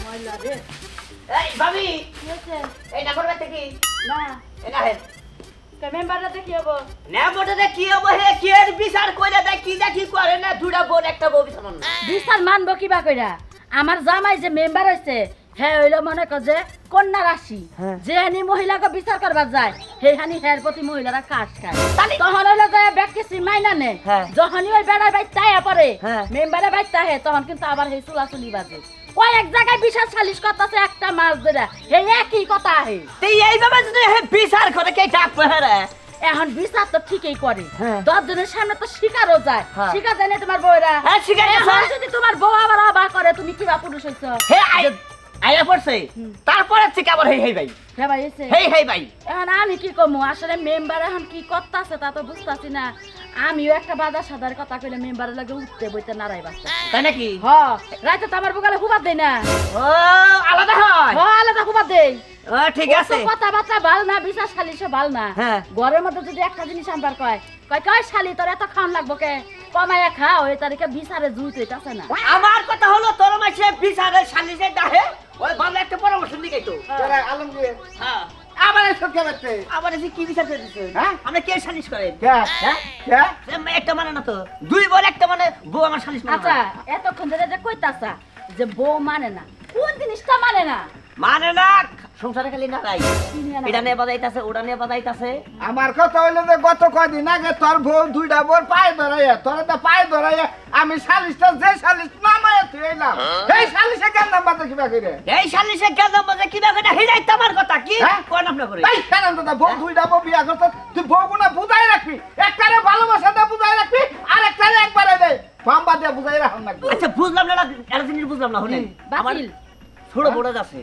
ময়লা রে এই ভাবি! কি হয়েছে। এই না করবে কি না। এই না হেন মেম্বাররা হব। না কি হব হে কি এর বিচার কইরা দেয় কি দেখি করে না দুটা বোন একটা বউ বিচার না মানবো কিবা কইরা? আমার জামাই যে মেম্বার হইছে হ্যাঁ হইল মনে কর যে কন্যা রাশি। হ্যাঁ। যে হানি মহিলাকে বিচার করবার যায় সেই হানি হের প্রতি মহিলারা কাজ খায়। তখন হইল যে ব্যক্তি সীমাই না নে। হ্যাঁ। যখনই ওই বেড়ায় বাইতে আয়া পরে হ্যাঁ। মেম্বারে বাইতে আহে তখন কিন্তু আবার সেই চুলাচুলি বাজে। কয়েক জায়গায় বিশাল সালিশ করতেছে একটা মাছ ধরে। সেই একই কথা আহে তুই এইভাবে যদি হে বিচার করে কে ডাকবে রে? এখন বিচার তো ঠিকই করে। হ্যাঁ। দশ জনের সামনে তো শিকারও যায়। হ্যাঁ। শিকার যায় না তোমার বউরা। হ্যাঁ, শিকার যদি তোমার বউ আবার অবাক করে তুমি কিবা পুরুষ হইছ? হে আইয়া পড়ছে? তারপরে থেকে আবার হেই হেই ভাই? হ্যাঁ ভাই হেই হেই ভাই। এখন আমি কি কমু? আসলে মেম্বার এখন কি করতেছে তা তো বুঝতাছি না। আমিও একটা বাজার সাদার কথা কইলে মেম্বারের লাগে উঠতে বইতে নাড়াই বাচ্চা তাই নাকি? হ রাইতে তো আমার বুকালে হুবাদ দেই না। ও আলাদা হয়? হ আলাদা হুবাদ দেই ও ঠিক আছে। কথাবার্তা ভালো না বিশ্বাস খালি সে ভালো না। হ্যাঁ। ঘরের মধ্যে যদি একটা জিনিস আনবার কয় কয় কয় শালি তোর এত খাওয়ান লাগবো কে? কমাইয়া খাও এই তারিখে বিচারে জুই হইতাছে না। আমার কথা হলো তোর মাসে বিচারে সালিশে ডাহে ওই ভালো একটা পরামর্শ দিকে তো আলমগীর হ্যাঁ। আবার এসব কে বাচ্চা আবার এসে কি বিচার করে দিচ্ছে হ্যাঁ? আমরা কে সালিশ করেন? কে? হ্যাঁ কে? একটা মানে না তো। দুই বল একটা মানে বউ আমার সালিশ মানে আচ্ছা। এতক্ষণ ধরে যে কইতাছা যে বউ মানে না কোন জিনিসটা মানে না? মানে না সংসারে খালি না রাই? এটা নিয়ে বাজাইতাছে ওটা নিয়ে বাজাইতাছে। আমার কথা হইল যে গত কয়দিন আগে তোর বউ দুইটা বোর পায়ে ধরাইয়া তোর তো পায়ে ধরাইয়া আমি সালিশটা যে সালিশ নামাইয়া তুই এলাম এই সালিশে কেন নাম্বার কিবা করে এই সালিশে কেন বাজে কি দেখে না হিরাই আমার কথা কি? হ্যাঁ? কোন আপনা করে এই কেন দাদা বউ দুইটা বউ বিয়া করতে তুই বউ গুনা বুঝাই রাখবি একটারে ভালোবাসাটা বুঝাই রাখবি আর একটারে একবারে দে বাম্বা দিয়ে বুঝাই রাখুন না আচ্ছা বুঝলাম না একটা জিনিস বুঝলাম না শুনেন। আমার বাতিল। ছোট বড় আছে।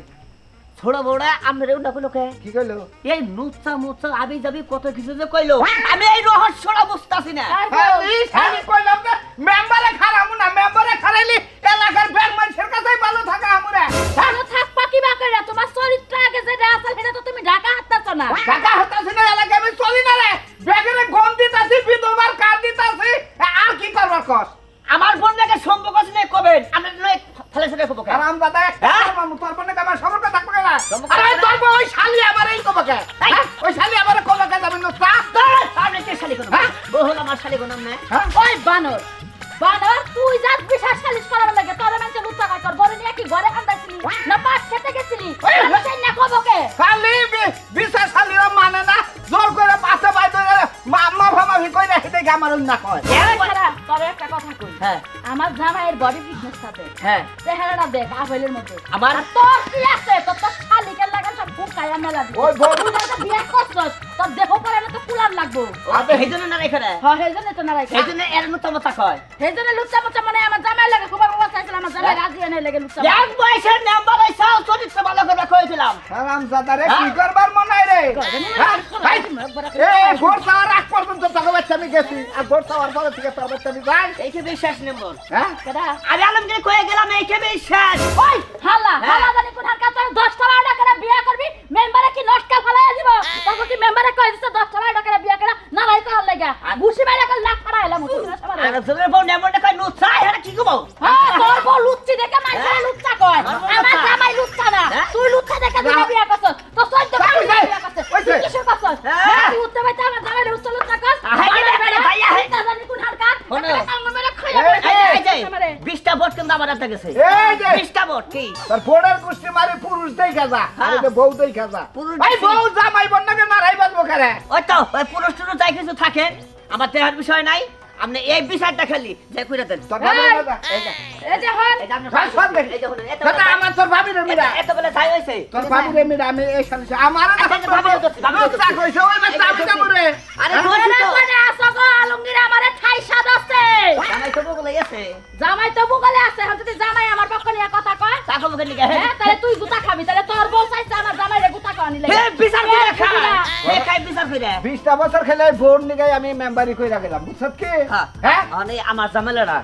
ছোট বড় আমরা না কইলো কে কি কইলো? এই নুচ্চা মুচ্চা আবি যাবি কত কিছু যে কইলো। আমি এই রহস্যটা বুঝতাছি না। আর খালি খালি কইলাম না মেম্বারে খারামু না মেম্বারে খারাইলি এলাকার ব্যাংক মানুষের কাছেই ভালো থাকা আমুরা ভালো থাকবা কিবা করে তোমার চরিত্র আগে যেটা আছে সেটা তো তুমি ঢাকা হাততাছ না। টাকা হতাছি না এলাকায় আমি চলি না রে। ব্যাগের গম দিতাছি বিধবার কার দিতাছি। আর কি করবার কস? আমার বোনটাকে সম্পর্ক আছে না কবেন? আমরা নয় ফেলে সেটা কবো দাদা হ্যাঁ? মামু তোর বোনে আমার সম্পর্ক থাকবে না। আরে তোর ওই শালি আমার এই কবকে। ওই শালি আমার কবকে যাবেন না তা? আপনি কে শালি কোন হ্যাঁ? বহুল আমার শালি কোন না। হ্যাঁ? ওই বানর। বানর তুই যাস বিশাল সালিশ করার লাগে। তোর মানুষের উচ্চা কর বড় নিয়ে কি ঘরে কান্দাইছিলি না পাট খেতে গেছিলি? ওই, ওই। আমি সেই না কবকে শালি বিশ্বাস শালিরা মানে না। জোর করে পাশে বাইতে মাম্মা ভামা ভি কই রেখে দেখে আমার না কয়। খারাপ তোর একটা কথা কই। হ্যাঁ। আমার জামাইয়ের বডি ফিটনেস সাথে হ্যাঁ। চেহারাটা দেখ আপেলের মধ্যে আমার- তোর কি আছে? তোর তো শালিকের লাগা সব ফুকায়া মেলা ওই তুই বিয়া করছস তোর দেহ পরে না তো কুলার লাগবো। সেই না রেখে দেয় হ্যাঁ তো না রাখা এর মতো মতো কয়। লুচ্চা মানে আমার জামাই লাগে খুব বাবা চাইছিল আমার জামাই রাজি এনে লাগে লুচ্চা এক বয়সের নাম্বার হইছাও চরিত্র ভালো করে কইছিলাম। হারাম কি করবার মনে রে হ্যাঁ? ভাই, এ ভোর চাওয়ার আগ পর্যন্ত তোকে বাচ্চা আমি গেছি। আর ভোর চাওয়ার পরে থেকে তোর বাচ্চা আমি যাই। এইকে বিশ্বাস নম্বর। হ্যাঁ? আমি আলমগীর কয়ে গেলাম এইকে বিশ্বাস। ওই হালা হ্যাঁ। হালা জানি কোন হারকা তোর 10 টা বারোটা করে বিয়া করবি? মেম্বারে কি নষ্ট ফলাইয়া দিব তখন কি মেম্বারে কই দিছে 10 টা বারোটা করে বিয়া করে না রাই করার লাগা। ঘুষি মাইরা কল লাখ ফাড়া এলাম তুই না সবারে আর তোদের বউ নেমনটা কয় নুচ্ছাই হ্যাঁ কি কবো হ্যাঁ তোর বউ লুচ্চি দেখে মাইছে হ্যাঁ। লুচ্চা কয় আমার বউ আমার লুচ্চা। জামাই লুচ্চা না হ্যাঁ। তুই লুচ্চা দেখে না। দুটা বিয়া করছস তো সহ্য না, করে ওইছে, বিয়া করছস ওইছে। তুই কিসের করছস হ্যাঁ। হ্যাঁ তুই উঠতে পাইতে আমার জামাই লুচ্চা লুচ্চা কর আহাই রে, আরে ভাইয়া, হে। জানি কোন হারকা শোনো। আমার মেরে খাইয়া এই, বলে এই যে, এই যে, আমারে। বিশটা ভোট কিন্তু আমার হাতে গেছে এই কি তোর কুস্তি মারি পুরুষ খাজা হ্যাঁ। বউ ভাই বউ জামাই বন্নাকে নারাই বাজবো কারে? ওই তো ওই পুরুষ টুরুষ যাই কিছু থাকে আমার দেহার বিষয় নাই আপনি এই বিষয়টা খেলি যে কইরা দেন। এই। দাদা এই যে এই যে হন। এই যে আপনি ভাই, সব দেখি। এই যে এত দাদা আমার তোর ভাবি রে মিরা এত- এত যাই হইছে। তোর ভাবি রে মিরা আমি এই সালিশে আমার না তো- ভাবিও তো- চা কইছে ওই না চা পিতা মরে। আরে হ্যাঁ? ধরছি কোনে আসো গো আলমগীর আমারে ঠাই সাদ আছে জামাই তো বলে গেছে। জামাই তো বুগলে আছে এখন যদি জামাই আমার পক্ষ নিয়ে কথা কয় চাকর মুখে নিকে হ্যাঁ। তাহলে তুই গুতা খাবি তাহলে তোর বউ চাইছে আমার জামাই রে গুতা খাওয়ানি লাগে। হে বিচার করে খা হে খাই বিচার করে। বিশটা বছর খেলে বোর্ড নিগাই আমি মেম্বারি কইরা গেলাম বুঝছত কি? হ্যাঁ। হ্যাঁ? আমার জামেলারা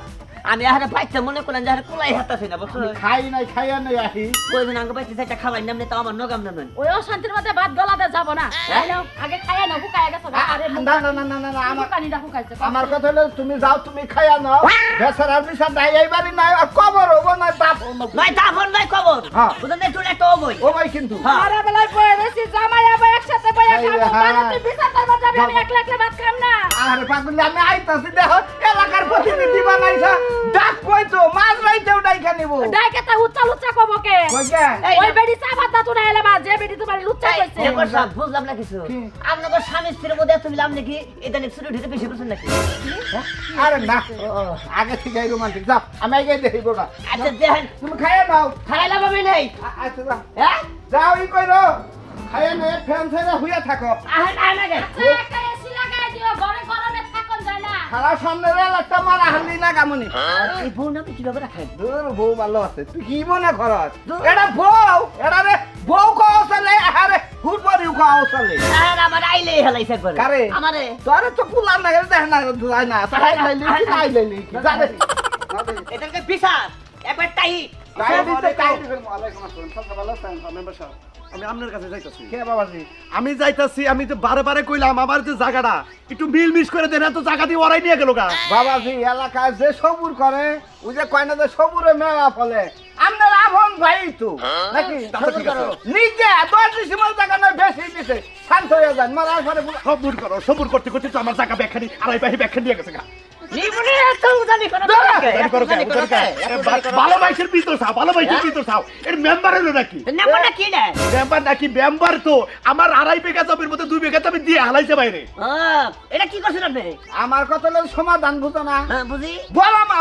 আমি আহারে পাইতে মনে করলাম যে আহারে কুলাই হাতাছি না বুঝছ খাই নাই খাইয়া নাই আহি। কইদিন আগে পাইতে সেটা খাওয়াই নামনে তো আমার নগাম নামেন ওই অশান্তির মধ্যে ভাত গলাতে যাব না। নাও, আগে খাইয়া নাও হুকায়া গেছে আরে না না না না না না আমার পানিটা হুকাইছে আমার কথা হলো তুমি যাও তুমি খাইয়া নাও। বেচারার বিষয় নাই এইবারই নাই আর কবর হব না বাপ। হব নাই তাফর নাই খবর হ্যাঁ। বুঝলেন না চুল একটা অবই ও ভাই কিন্তু। হ্যাঁ। আরে বেলায় বয়ে রয়েছি জামাই আবার একসাথে বয়ে এই খাব। হ্যাঁ। মানে তুই বিচার করবার যাবি আমি একলা একলা ভাত খাম না। আরে পাগলি আমি আইতাছি দেখো এলাকার প্রতিনিধি বানাইছা। ডাক কই তো? মাছ রাইতেও ডাইকা নিব। ডাইকে তা উচ্চা লুচ্চা কবো কে? এই ওই না। বেডি চাপাত দাঁত উড়ে এলে বা যে বেডি তোমার লুচ্চা কইছে। মেম্বার সাহেব, বুঝলাম না কিছু? আপনাদের স্বামী স্ত্রীর মধ্যে এত মিলাম নাকি এটা নাকি ঢুকে বেশি করছেন নাকি? আরে না। আগে থেকে রোমান্টিক যাও আমি আগে দেখি গোটা আচ্ছা দেখেন। তুমি খাইয়ে নাও। খাইলাম আমি নেই। আচ্ছা যাও। হ্যাঁ? যাও ই কইরো। খাইয়ে নে ফ্যান ছেড়ে হুইয়া থাকো। আহেন আহেন আগে আচ্ছা, একটা এসি লাগাই দিও ঘরে খারাপ সামনে রেল একটা মারা হালি না গামুনি এই বোন আপনি কীভাবে রাখাই দূর বউ ভালো আছে। তুই কি মনে করস। এটা বউ? এটা রে বউ কৌশলে আরে হুটবাড়ি কৌশলে আহেন আমার আইলে হেলাইছে একবার। কারে? আমারে। তোরে তো কুলার না গেলে দেখ না যায় না তাই লাইলি কি নাই কি জানে এটাকে বিচার একবার টাই তাই আমি আপনার কাছে যাইতাছি। কে বাবাজি? আমি যাইতাছি আমি তো বারে বারে কইলাম আমার যে জায়গাটা একটু মিলমিস করে দেন এত জায়গা দিয়ে ওরাই নিয়ে গেল গা। বাবাজি এলাকায় যে সবুর করে ওই যে কয় না যে সবুরে মেলা ফলে আপনার আপন ভাই তো। নাকি? ঠিক আছে। নিজে দশ ডিসিমাল টাকা নয় বেশি দিছে। শান্ত হয়ে যান মারার পরে সবুর করো সবুর করতে করতে তো আমার জায়গা ব্যাখ্যানি আড়াই পাহি ব্যাখ্যা নিয়ে গেছে গা। ভিতর চাও ভিতর চাও এর মেম্বার হলো নাকি? নেমনটা কি না মেম্বার নাকি? মেম্বার তো। আমার আড়াই বিঘা জমির মধ্যে দুই বিঘা জমি দিয়ে হালাইছে বাইরে। এটা কি করছেন আপনি? আমার কথা হলো সমাধান বুঝো না। হ্যাঁ বুঝি। বড় মা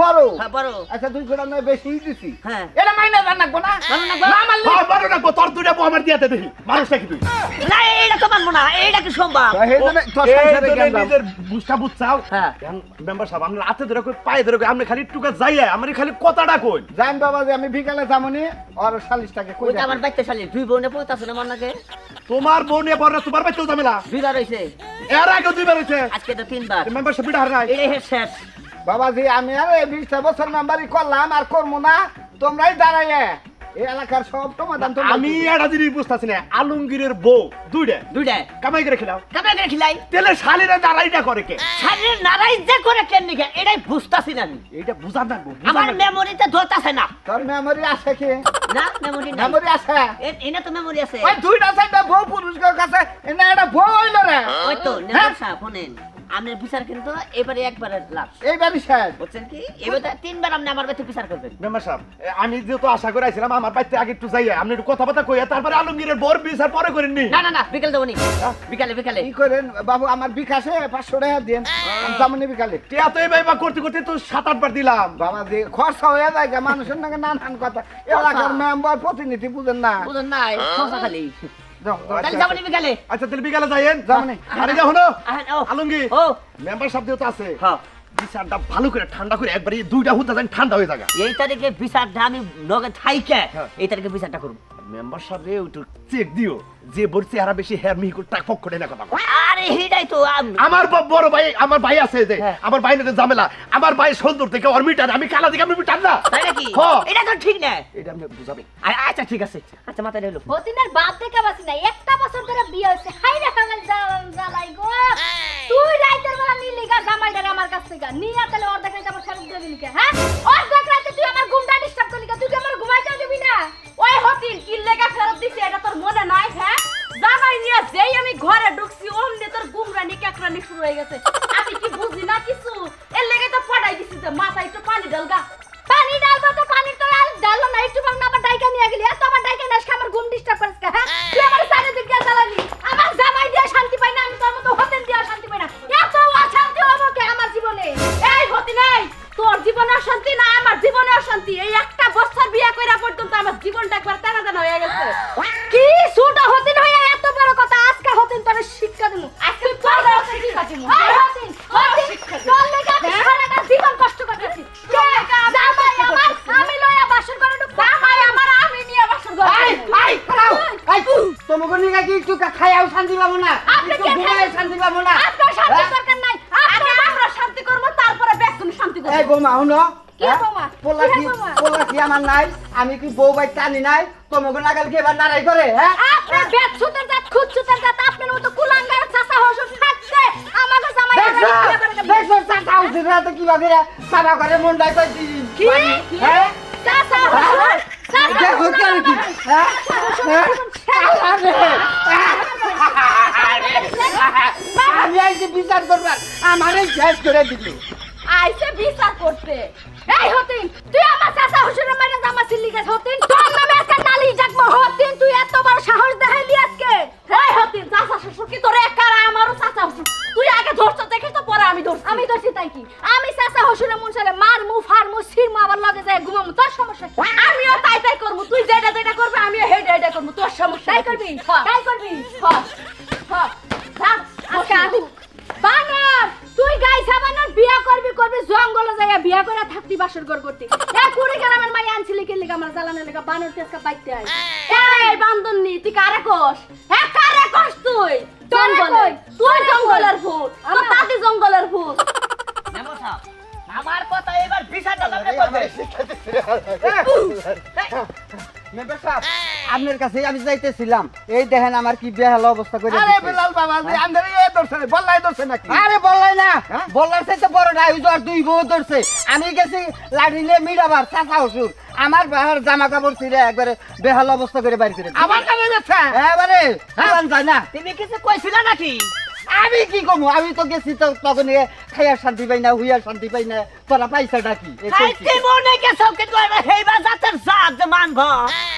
বড়। হ্যাঁ বড়। আচ্ছা দুই নয় বেশি দিছি। হ্যাঁ। এটা মাইনা জান রাখব না না গো? না মানলে হ্যাঁ, মারো রাখব তোর দুইটা বউ আমার দিয়াতে দেখি। মানুষ নাকি তুই? না এইটা তো মানবো না এইটা কি সম্ভব? নিজের বুঝটা বুঝছাও? হ্যাঁ। মেম্বার সাহেব আমরা হাতে ধরে কই পায়ে ধরে কই আপনি খালি টুকা যাইয়া আমি খালি কথাটা কই জান বাবা যে আমি বিকালে যামনি আর সালিশটাকে কই আমার বাইতে শালি দুই বোনে পড়তাছে না মনে তোমার বউ নিয়ে পড়া তোমার বাচ্চাও ঝামেলা? দুইবার হইছে। এর আগে দুইবার হয়েছে আজকে তো তিনবার। মেম্বার সাহেব হার নাই। এটাই হে শেষ। বাবাজি আমি আর এই বিশটা বছর মেম্বারি করলাম আর করব না। তোমরাই দাঁড়াইয়ে। এই এলাকার সব সমাধান তোমরা আমি। একটা জিনিস বুঝতেছি না আলমগীরের বউ দুইটা। দুইটা। কামাই করে খেলাও। কামড়া করে খিলাই। তেলে শালিরা দাঁড়াইটা করে কে? শারীর নারাই যে করে কেন নিকে এটাই বুঝতাছি না আমি। এইটা বুঝার না আমার মেমোরিতে ধরতাছে না। তোর মেমোরি আছে কি? না মেমোরি না মেমোরি আছে? এনে তো মেমোরি আছে। ওই দুইটা সাইডটা বউ পুরুষের কাছে এনে একটা বউ হইল রে। ওই তো নেমন সাহেব শোনেন। আপনার বিচার কিন্তু এবারে একবারে লাস্ট এইবারই শেষ বুঝছেন কি? এবারে তিনবার আপনি আমার বাড়িতে বিচার করবেন। মেম্বার সাহেব আমি যেহেতু আশা করে আইছিলাম আমার বাড়িতে আগে একটু যাইয়া আপনি একটু কথাবার্তা কইয়া তারপরে আলমগীরের বর বিচার পরে করেননি না। না না বিকেল দেবো নি। বিকালে বিকালে। কি করেন? বাবু আমার বিকাশে পাঁচশো টাকা দিন। আমি বিকালে। টিয়া তো এই ভাইবা করতে করতে তো সাত আটবার দিলাম। বাবা যে খরচা হয়ে যায় গা, মানুষের নাকি নানান কথা। এলাকার মেম্বার প্রতিনিধি বুঝেন না। বুঝেন না খসা খালি। আচ্ছা, বিকালে। আচ্ছা। তাহলে বিকালে যাইয়েন। যাবনি। আরে যা হলো আহেন, আলমগীর মেম্বার আছে হ্যাঁ বিচারটা ভালো করে ঠান্ডা করে একবারে দুইটা ঠান্ডা হয়ে থাকা এই তারিখে বিচারটা আমি লগে থাইকে হ্যাঁ। এই তারিখে বিচারটা করব মেম্বার সাহেব রে একটু চেক দিও। যে বলছে এরা বেশি হেয়ার মিহি করে টাক পক্ষ না কথা আরে হিডাই তো আমার বড় ভাই আমার ভাই আছে যে হ্যাঁ। আমার ভাই নাকি ঝামেলা। আমার ভাই সুন্দর থেকে ওর মিটার আমি কালা থেকে আমি মিটার না। তাই নাকি। এটা তো ঠিক না। এটা আপনি বুঝাবেন। আচ্ছা ঠিক আছে। আচ্ছা মাথায় রইল হতিনের বাপ দেখে বাসি না একটা বছর ধরে বিয়ে হয়েছে। হাই রে হাঙ্গাল জ্বালাই গো। তুই রাইতের বেলা নিলি গা জামাইটারে আমার কাছ থেকে নিয়ে তাহলে ওর দেখাইতে আমার ফেরত দেবি লিখে হ্যাঁ? আমার নাই? আমি কি বউ বাই টানি নাই? তোমাকে নাগাল কি এবার নারাই করে হ্যাঁ আপনি বেদ সুতের জাত খুদ সুতের জাত আপনার মতো কুলাঙ্গার চাচা হসুর থাকতে আমাকে জামাই দেখছ? কি করে কই কি? হ্যাঁ চাচা হসুর কি? হ্যাঁ? আমি আইছি বিচার করবার আমারে শেষ করে দিলি। আইসে বিচার করতে। এই হতিন তুই আমার চাচা হুজুরের মানে জামা সিল্লি গেছ হতিন তোর নামে আজকে নালি জাগবো। হতিন তুই এত বড় সাহস দেখাইলি আজকে। এই হতিন চাচা শ্বশুর কি তোরে একারা আমারও চাচা শ্বশুর। তুই আগে ধরছ দেখিস তো পরে আমি ধরছি। আমি ধরছি তাই কি? আমি চাচা শ্বশুরের মুনসারে মার মু ফার মু সির মু আবার লগে যায় ঘুমামু তোর সমস্যা? আমিও তাই তাই করব তুই যেটা যেটা করবে আমিও হেডা হেডা করব তোর সমস্যা তাই করবি তাই করবি। হ হ আহু বানর তুই গাই সাবানর বিয়া করবি করবি জঙ্গলে যাইয়া বিয়া করে থাকতি বাসর ঘর করতি এ কুড়ি গ্রামের মাই আনছিলি কি লিগা আমার জ্বালানের লিগা বানর তেজকা বাইতে আই এই বান্দরনি তুই কারে কস হ্যাঁ কারে কস তুই জঙ্গলে তুই জঙ্গলের ভূত আমার দাদি জঙ্গলের ভূত আমার কথা এবার বিচারটা করবেন মেম্বার সাহেব আপনার কাছে আমি যাইতেছিলাম। এই দেখেন আমার কি বেহাল অবস্থা করে আরে বেলাল বাবা যে আন্ধারে এ ধরছে বল্লাই ধরছে নাকি? আরে বললাই না হ্যাঁ? বললার চাইতে বড় না ওই দুই বউ ধরছে। আমি গেছি লাড়িলে মিরাবার চাচা হসুর আমার বাহার জামা কাপড় ছিঁড়ে একবারে বেহাল অবস্থা করে বাড়ি করে আমার কাছে যাচ্ছে এবারে যায় না। তুমি কিছু কইছিলা নাকি? আমি কি কমু? আমি তো গেছি তো তখন এ খাইয়ার শান্তি পাই না হুইয়ার শান্তি পাই না। তোরা পাইছা ডাকি খাইতে মনে গেছো কিন্তু এবার হেইবা জাতের জাত মানব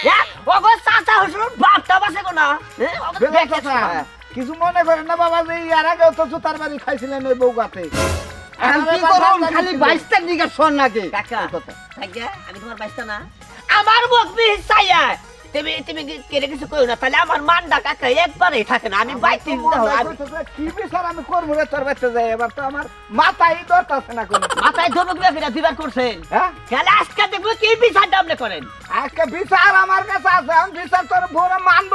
হ্যাঁ। ওগো চাচা হুসুর বাপটা বাসে কোন হ্যাঁ? চাচা, কিছু মনে করেন না বাবা যে ইয়ার আগেও তো জুতার বাড়ি খাইছিলেন ওই বউগাতে। খালি বাইশটার দিকে শোন নাকি কাকা আমি তোমার বাইসটা না। আমার মুখ বিষ চাইয়া। তুমি তুমি কেড়ে কিছু করো না। তাহলে আমার মানডা কাকা একবারই থাকে না। আমি বাইতে দিতে হবে আমি কি বিচার আমি করব রে তোর যাই এবার তো আমার মাথায় ধরতেছে না কোনো। মাথায় ধরবো দুবার করছেন। হ্যাঁ? তাহলে আজকে দেখব কি বিচারটা আপনি করেন? আজকে বিচার আমার কাছে আছে। আমি বিচার তোর ভোরে মানবো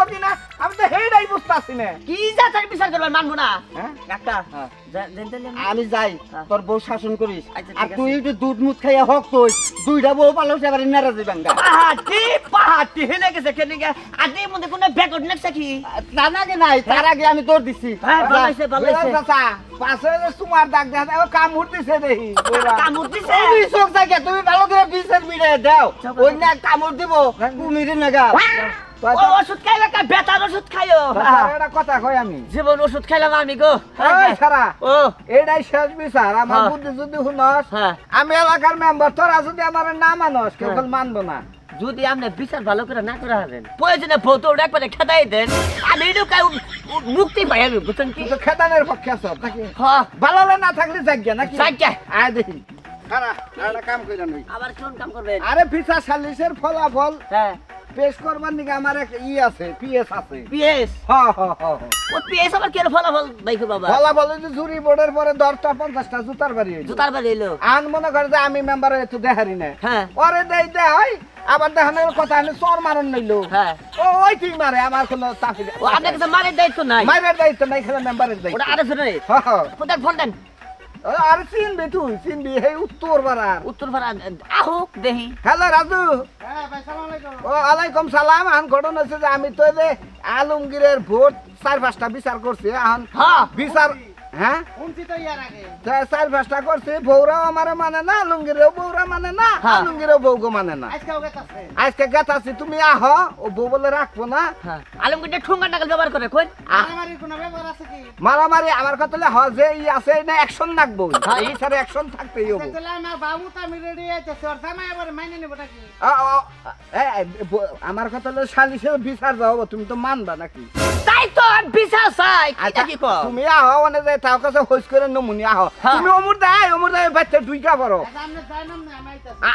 আমি বুঝতেছি না। কি জাতের বিচার করবেন মানবো না? হ্যাঁ? কাকা হ্যাঁ। আমি- যাই হ্যাঁ। তোর বউ শাসন করিস। আচ্ছা, আর তুই একটু দুধ মুধ খাইয়া হক তুই দুইটা বউ পালো এবারে নারাজি বাঙ্গা পাহাড়টি পাহাড়টি হেলে গেছে কেন গে মধ্যে কোনো ব্যাকড নেছে কি? তার আগে নাই তার আগে আমি তোর দিছি। পাশে তোমার দাগ দেখা কামড় দিছে দেখি বউরা। কামড় দিছে? তুমি চোখ থাকে তুমি ভালো করে বিশের মিলে দাও। না কামড় দিব কুমিরে নাগা। ওষুধ খাইলে কা বেতার ওষুধ খাইও। চাচা, একটা কথা কই আমি? জীবন ওষুধ খাইলাম আমি গো। ওই সারা ও। এটাই শেষ বিচার। আমার হ্যাঁ। বুদ্ধি যদি শুনস হ্যাঁ। আমি এলাকার মেম্বার তোরা যদি আমার না মানস কেউ হ্যাঁ। মানবো না। যদি আপনি বিচার ভালো করে না করে হারেন প্রয়োজনে ভৌত একবারে খেদাই দেন। আমি মুক্তি পাই আমি বুঝছেন কি? খেতানের পক্ষে আছো নাকি? হ্যাঁ। ভালো না থাকলে যাগ্যা নাকি? যাগ্যা। আয় দেখি। খারা কাম কইরা আবার কোন কাম করবেন? আরে ফিসা সালিশের ফলাফল হ্যাঁ। পেশ করবার নিকে আমার এক ই আছে পিএস আছে। পিএস হ হ হ হ। ও পিএস আবার কেন ফলাফল বাইকো বাবা? ফলাফল যে জুরি বোর্ডের পরে দশটা পঞ্চাশটা জুতার বাড়ি হইল। জুতার বাড়ি এলো আন মনে করে যে আমি মেম্বার একটু দেখারি না। হ্যাঁ। পরে দেই দেয় আবার দেখানোর কথা আমি চর মারণ নইলো হ্যাঁ। ও ওই তুই মারে আমার কোনো চাকরি ও আপনার কাছে মারের দায়িত্ব নাই? মাইরের দায়িত্ব নাই খেলে মেম্বারের দায়িত্ব। ওটা আরও শুনে হ, হ। ফোন দেন। আর চিনবি তুই চিনবি হে উত্তর বারার উত্তর ভাড়া আহুক দেহি। হ্যালো রাজু। ও আলাইকুম সালাম। আন ঘটন হচ্ছে যে আমি তো যে আলমগীরের ভোট চার পাঁচটা বিচার করছি। এখন হ্যাঁ। বিচার হ্যাঁ? চার পাঁচটা করছি আমারে মানে না মানে না হ্যাঁ। মানে না। আজকে গেতাছি তুমি আহ ও বউ বলে রাখব না। হ্যাঁ। আলমগীরটা ঠুঙ্গা টাকাল ব্যবহার করে কই? মারামারি আমার কথা হলে হ যে ই আছে না অ্যাকশন হ্যাঁ। এই স্যার অ্যাকশন থাকতেই হব। আ, আ, এ, এ, ব- আমার কথা হলো সালিশের বিচার যাব তুমি তো মানবা নাকি? তাই তো বিচার চাই কি আচ্ছা, কি কও? তুমি আহ মানে যে তার কাছে হইস করে নমুনি আহ। তুমি অমর দেয় অমর দেয় বাচ্চা দুইটা পারো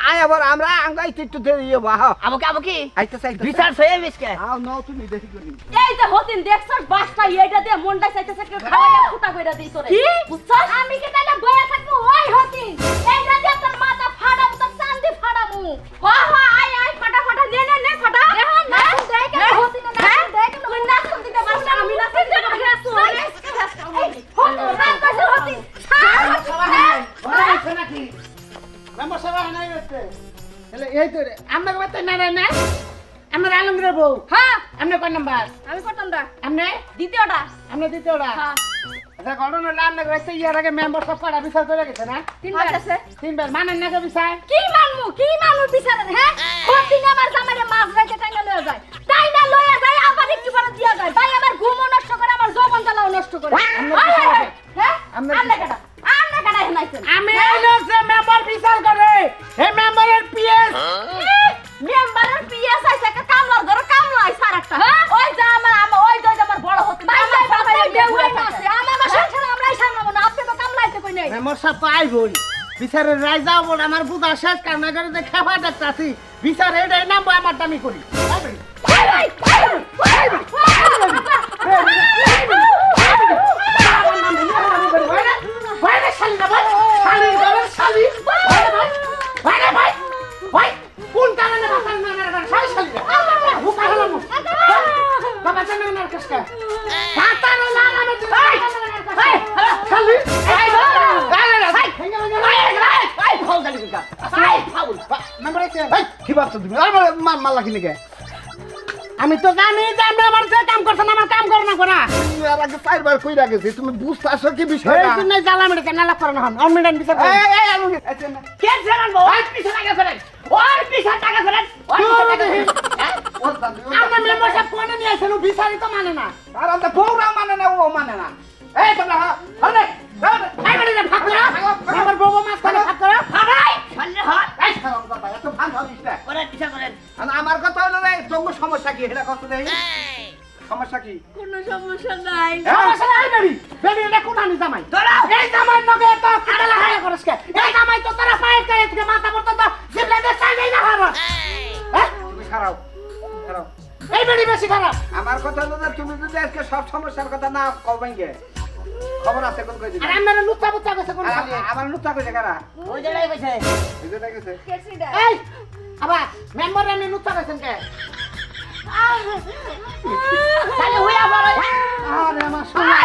আয় আবার আমরা আঙ্গাই একটু দেরি হব আহ। আমাকে আমাকে আইতে চাই বিচার ছয়ে মিসকে আও নাও তুমি দেখি করি। এই যে হতিন দেখছস বাসটা এইটা দিয়ে মনটা চাইতেছে কেউ খাওয়াইয়া ফুটা কইরা দেই তোরে। কি? বুঝছস? আমি কি তাইলে বয়া থাকব? ওই হতিন এইটা দিয়ে তোর তোর ফাড়ামু হা হা আই আই ফাটা ফাটা নে নে নে ফাটা দেখুন না দেখ কেন হতিন না তুই নাচন দিতে পারছ না আমি নাচন দিতে পারছি হতিন রাত কাছে হতিন আমার আলমগীরের বউ হ্যাঁ আপনি কয় নাম্বার? আমি না আপনি দ্বিতীয়টা। আপনি দ্বিতীয়টা? হ্যাঁ। আচ্ছা ঘটনা লাল আচ্ছা, আচ্ছা। কি মানমু? কি মানমু বিচার? হ্যাঁ? কোন দিন আমার জামাইরে মাছ রাইতে টাইনা নষ্ট করে আমার যৌবন জ্বালাও নষ্ট করে। হ্যাঁ? আমরা কাটা হ্যাঁ? যে হে মেম্বারের পিএস। হ্যাঁ? মেম্বারের পিএস আছে কামলা ধরো কামলা সারাটা হ্যাঁ? ওই বড় হতে বাইরে বাইরে দেউড়ে আছে আমার সংসার আমরাই সামলাবো না আপনি তো কামলাইতে কই নাই বিচারের রায় আমার বুঝা শেষ কামনা করে যে খেপা দেখতাছি বিচার এটাই নামবো আমার দামি করি কোন কারণে বাসার নামের ঘরে শালি শালি হুকা হলাম বাবা জানেন না কাজটা সাতারো লাগামে দিই শালি এই মেম্বার আছে কি ভাবছ তুমি আমার মাল্লা কিনে গে আমি তো জানি যে আপনি আমার যে কাম করছেন আমার কাম করে না করা আর আগে চারবার কইরা গেছি তুমি বুঝতে আসো কি বিষয় এই জন্য জ্বালা মেরে নালা করে না হন অনমিডান বিচার এই এই আচ্ছা না কে ছেড়ান ওর পিছে টাকা ফেলেন ওর পিছে টাকা ফেলেন হ্যাঁ? আপনার মেম্বার সাহেব কোনে নিয়ে আসেন ও বিচারই তো মানে না। আর আমরা বউরা মানে না ও মানে না। এই তোমরা হলে এই বেড়ে ভাগ করো। আমার বউ মাছ করে ভাগ করো। হারাই সামনে হাত এই সালাম কথা এত না। করেন। আমার কথা হলো রে তোমার সমস্যা কি? এটা কত দেই সমস্যা কি? কোনো সমস্যা নাই। সমস্যা নাই বেড়ি। বেড়ি এটা কোন আনি জামাই? তোরা এই জামাই নগে তো কাটালা হায়া করিস কে এই জামাই তো তোরা পায়ের কাছে থেকে মাথা পর্যন্ত জিবলে দে চাইলেই না হারো হ্যাঁ? তুমি খারাপ খারাপ। এই বেড়ি বেশি খারাপ। আমার কথা হলো যে তুমি যদি আজকে সব সমস্যার কথা না কবেন গে খবর আছে কোন কই আর আমার লুচ্চা বুচ্চা গেছে কোন আর খালি? আমার লুটা কইছে কারা? ওই জায়গায় কইছে। এই যে দেখেছে এই আবার মেম্বার এমনি লুচ্চা গেছেন কে? তাহলে হইয়া আরে আমার সোনা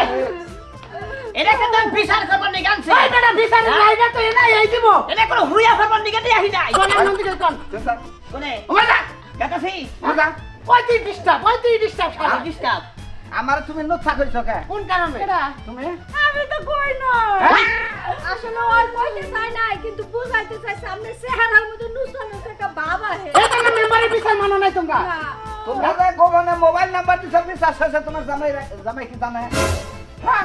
এটা কিন্তু বিচার করবার নিয়ে গানছি এই বেটা বিচারে লাইগা তো এনা এই দিব। এটা কোনো হুইয়া করবার নিয়ে দিয়ে আহি নাই। কোন নন্দিকে কোন কোনে ওমা যা। কাটাছি বুঝা ওই তুই ডিস্টার্ব ওই তুই ডিস্টার্ব আর ডিস্টার্ব আমার তুমি লুটা কইছো কে? কোন কারণে? তুমি? আমি তো কই না হ্যাঁ? আসলে ওই কইতে চাই নাই কিন্তু বুঝাইতে চাইছে আপনি চেহারার মধ্যে নুসা নুসা একটা বাবা হে। মেম্বারের বিচার মানো নাই তোমরা। তোমরা যে গোপনে মোবাইল নাম্বার দিছো বিশ্বাস আছে তোমার জামাই জামাই কি জানে হ্যাঁ?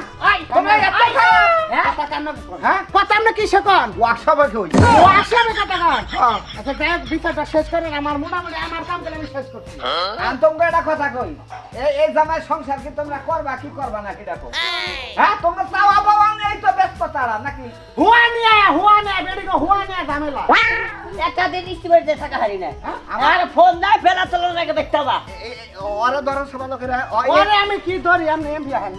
তোমরা এত খারাপ! কথা হ্যাঁ? কথা আমরা কিসে কোন? ওয়ার্কশপে কই? ও কথা কোন? হ্যাঁ। আচ্ছা বিচারটা শেষ করেন আমার মোটামুটি আমার কাম করে আমি শেষ করছি। আর তোমরা একটা কথা কই? এই এই জামাই সংসার কি তোমরা করবা কি করবা না কি দেখো? হ্যাঁ তোমরা চাওয়া পাওয়া নেই তো ব্যস্ত তারা নাকি? হুয়া নিয়ে হুয়া নিয়ে হুয়া নিয়ে ঝামেলা। একটা দিন থাকা হারি না আর ফোন নাই ফেলা চলো দেখতে বা এ- এ- ওরা ধরো সবাই লোকেরা ওরে আমি কি ধরি? আমি এমপি হ্যাঁ।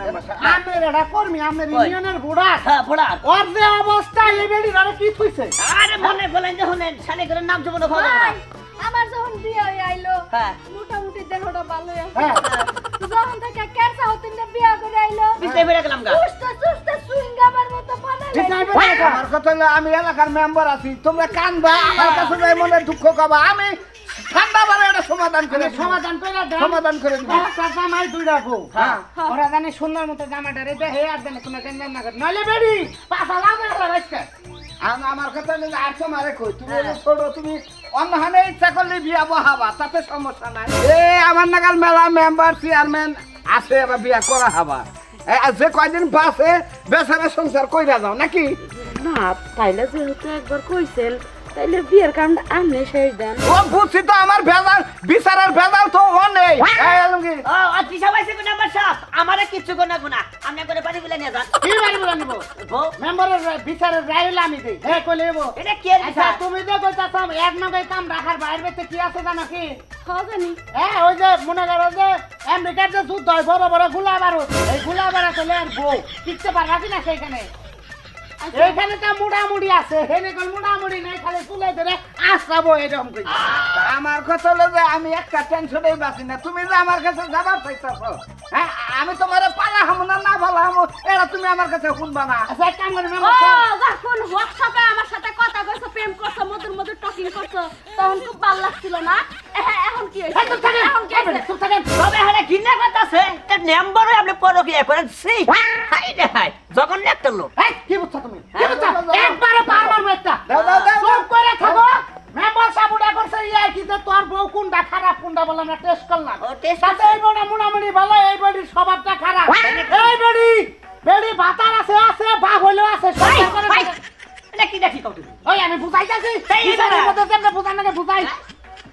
আমি এটা কর্মী আমি ইউনিয়নের বুড়া। হ্যাঁ ফোড়া ওর যে অবস্থা এই বেডির আরে কি থুইছে? আরে মনে বলেন যে শুনেন শালি করে নাম আমার যখন বিয়ে হয়ে আইলো হ্যাঁ। মোটামুটি দেহটা ভালো হ্যাঁ যখন থেকে ক্যান্সার হতে না বিয়ে করে আইলো পিছলে ফিরে গেলাম গা। সুস্থ সুস্থ সুইঙ্গামের মতো ঠিক বানালে আছে বেটা আমার কথা হলো আমি এলাকার মেম্বার আছি। তোমরা কানবা আমার কাছে যাই মনে দুঃখ কবা আমি ঠান্ডা বারে এটা সমাধান করে আমি সমাধান করে দেন সমাধান করে দিব। একটা জামাই দুইটা বউ হ্যাঁ। ওরা জানে সুন্দর মতো জামাটা রে হে আর জানে কোনো টেনশন না করে। নইলে বেডি পাছা লাগে হলো আজকে। আর আমার কথা যে আর তোমারে কই তুমি ছোট তুমি অন্যহানে ইচ্ছা করলে বিয়া বহাবা তাতে সমস্যা নাই। এ আমার নাগাল মেলা মেম্বার চেয়ারম্যান আছে এবার বিয়া করা হবা। এ, আর যে কয়দিন বাসে বেচারা সংসার কইরা যাও নাকি? না তাইলে যেহেতু একবার কইছেন তাইলে বিয়ের কামটা আপনি শেষ দেন। ও বুঝছি তো আমার ভেজাল বিচারের ভেজাল তো ও নেই। ও অতি সবাই সে কোন নাম্বার সাপ আমারে কিচ্ছু কোন না গুনা আমি করে পারি বলে নিয়ে যান। কি বাড়ি বলে নিব? মেম্বারের বিচারের রায় হইলে আমি দিই। হে কইলে এবো এটা কে আচ্ছা তুমি যে কইতাছ এক নগে কাম রাখার বাইরে বেতে কি আছে জানো কি? হ্যাঁ জানি। হ্যাঁ ওই যে মনে করো যে আমেরিকার যে যুদ্ধ হয় বড় বড় গোলা বারুদ এই গোলা বারুদ হলে আর বউ। টিকতে পারবা কি না সেইখানে? এইখানে তো মুড়ামুড়ি আছে হেনে কোন মুড়ামুড়ি নাই খালি তুলে ধরে আসাবো এরকম কই আমার কথা হলো যে আমি একটা টেনশনেই বাঁচি না। তুমি যে আমার কাছে যাবার চাইতেছ হ্যাঁ আমি তোমার পালা হামু না না ভালো হামু এটা তুমি আমার কাছে শুনবা না। আচ্ছা এক কাম করে ও যখন হোয়াটসঅ্যাপে আমার সাথে কথা কইছো প্রেম করছ মধুর মধুর টকিং করছ তখন খুব ভালো লাগছিল না। এহ- এখন কি হইছে এখন কি হইছে? থাকেন। তবে হলে কিনা কথা আছে তার নাম্বারও আপনি পরকিয়া করেন সেই হাই রে হাই যখন একটা লোক। এই, কি বুঝছ তুমি? কি বুঝছ? একবারে পার মারবো একটা দাও, দাও, দাও, চুপ করে থাকো। মেম্বার সাহেব উঠে করছে ইয়া কি যে তোর বউ কোনটা খারাপ কোনটা বলে না টেস্ট করলাম এই মুনামুনি ভালো এই স্বভাবটা খারাপ। এই বডি বেডি ভাতার আছে আছে বাপ হইলেও আছে করে এটা কি দেখি কত ওই আমি বুঝাইতাছি। সেই বিচারের এবার। মধ্যে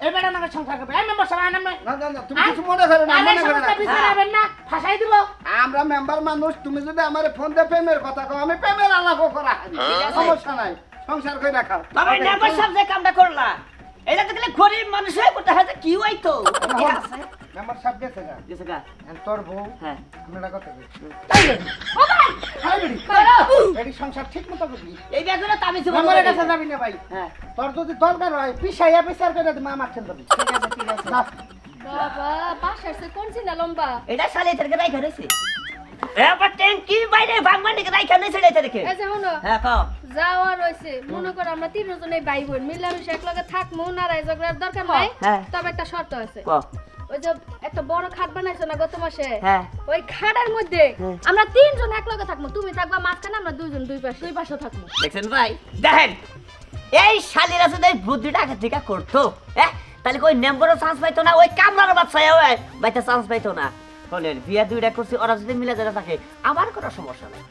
এই হ্যাঁ? হ্যাঁ। আমরা মেম্বার মানুষ তুমি যদি আমারে ফোন প্রেমের কথা কো আমি প্রেমের আলাপ করা সমস্যা নাই সংসার করে রাখা সব যে কামটা করলা এটা তো গরিব মানুষ কি হয়তো মেম্বার সাহেব গেছে গা। গেছে গা। আর তোর বউ হ্যাঁ। আমি এটা কথা বলছি সংসার ঠিক মতো করবি? এই ব্যাগগুলো তো আমি জীবনে কাছে যাবি না ভাই। হ্যাঁ। তোর যদি দরকার হয় পিসাইয়া পিসার করে দিবি আমার ঠেল ঠিক আছে ঠিক আছে। বাবা বাসার সে কোন চিনা লম্বা? এটা সালে থেকে রাইখা রয়েছে? এবার ট্যাঙ্কি বাইরে ভাঙবার দিকে রাইখা নিয়েছে এটা দেখে এই যে হলো হ্যাঁ কও। যাওয়া রয়েছে মনে করো আমরা তিনজনে ভাই বোন মিলামিশে একলগে থাকব নারাই ঝগড়ার দরকার নাই। হ্যাঁ। তবে একটা শর্ত আছে। ওই যে একটা বড় খাট বানাইছো না গত মাসে হ্যাঁ। ওই খাটের মধ্যে হ্যাঁ। আমরা তিনজন একলগে থাকব তুমি থাকবা মাঝখানে আমরা দুইজন দুই পাশে। দুই পাশে থাকব। দেখছেন ভাই? দেখেন এই শালিরা যদি এই বুদ্ধিটা আগে থেকে করতো হ্যাঁ? তাহলে ওই নেম্বরও চান্স পাইতো না ওই কামলার বাচ্চা বাইতে চান্স পাইতো না। শোনেন বিয়া দুইটা করছি ওরা যদি মিলে যারা থাকে আমার কোনো সমস্যা নেই।